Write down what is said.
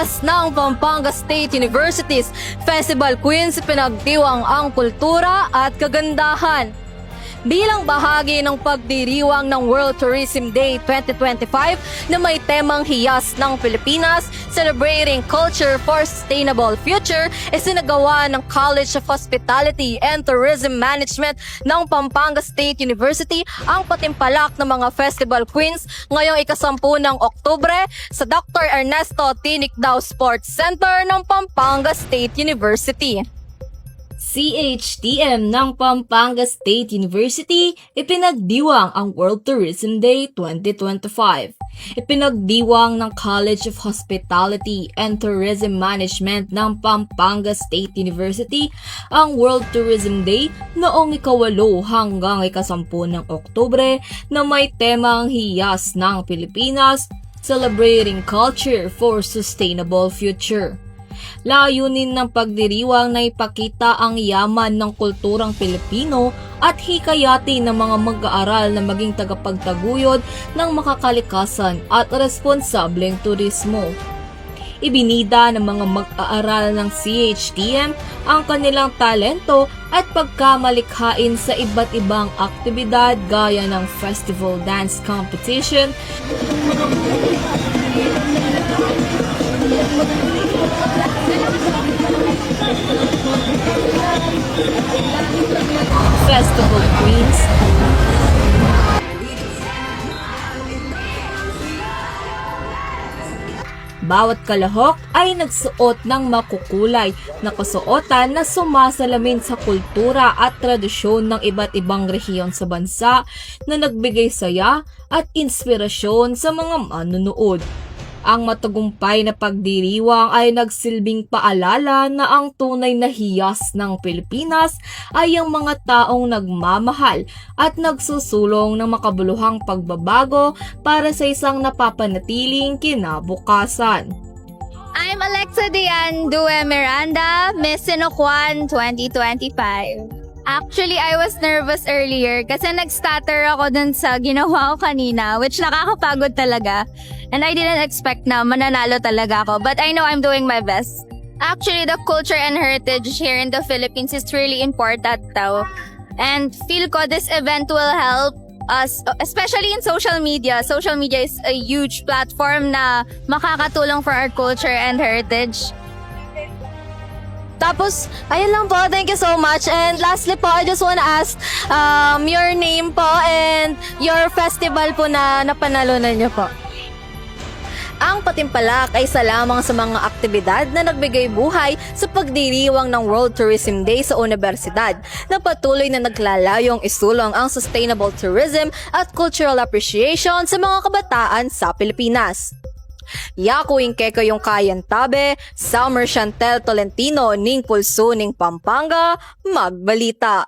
hiyas ng Pampanga State University's Festival Queens pinagdiwang ang kultura at kagandahan. Bilang bahagi ng pagdiriwang ng World Tourism Day 2025 na may temang hiyas ng Pilipinas, Celebrating Culture for Sustainable Future, isinagawa ng College of Hospitality and Tourism Management ng Pampanga State University ang patimpalak ng mga festival queens ngayong ikasampu ng Oktubre sa Dr. Ernesto Tinicdao Sports Center ng Pampanga State University. CHTM ng Pampanga State University ipinagdiwang ang World Tourism Day 2025. Ipinagdiwang ng College of Hospitality and Tourism Management ng Pampanga State University ang World Tourism Day noong ikawalo hanggang ikasampu ng Oktubre na may temang hiyas ng Pilipinas, Celebrating Culture for Sustainable Future. Layunin ng pagdiriwang na ipakita ang yaman ng kulturang Pilipino at hikayati ng mga mag-aaral na maging tagapagtaguyod ng makakalikasan at responsableng turismo. Ibinida ng mga mag-aaral ng CHTM ang kanilang talento at pagkamalikhain sa iba't ibang aktibidad gaya ng festival dance competition, Bawat kalahok ay nagsuot ng makukulay na kasuotan na sumasalamin sa kultura at tradisyon ng iba't ibang rehiyon sa bansa na nagbigay saya at inspirasyon sa mga manunood. Ang matagumpay na pagdiriwang ay nagsilbing paalala na ang tunay na hiyas ng Pilipinas ay ang mga taong nagmamahal at nagsusulong ng makabuluhang pagbabago para sa isang napapanatiling kinabukasan. I'm Alexa Dian Due Miranda, Miss Sinocuan 2025. Actually, I was nervous earlier kasi nag-stutter ako dun sa ginawa ko kanina, which nakakapagod talaga. And I didn't expect na mananalo talaga ako, but I know I'm doing my best. Actually, the culture and heritage here in the Philippines is really important daw. And feel ko this event will help us, especially in social media. Social media is a huge platform na makakatulong for our culture and heritage. Tapos, ayun lang po. Thank you so much. And lastly po, I just wanna ask um, your name po and your festival po na napanalunan niyo po. Ang Patimpalak ay isa lamang sa mga aktibidad na nagbigay buhay sa pagdiriwang ng World Tourism Day sa universidad na patuloy na naglalayong isulong ang sustainable tourism at cultural appreciation sa mga kabataan sa Pilipinas. Yakuing keko yung kayan tabe, Summer Chantel Tolentino ning pulso ning Pampanga, magbalita.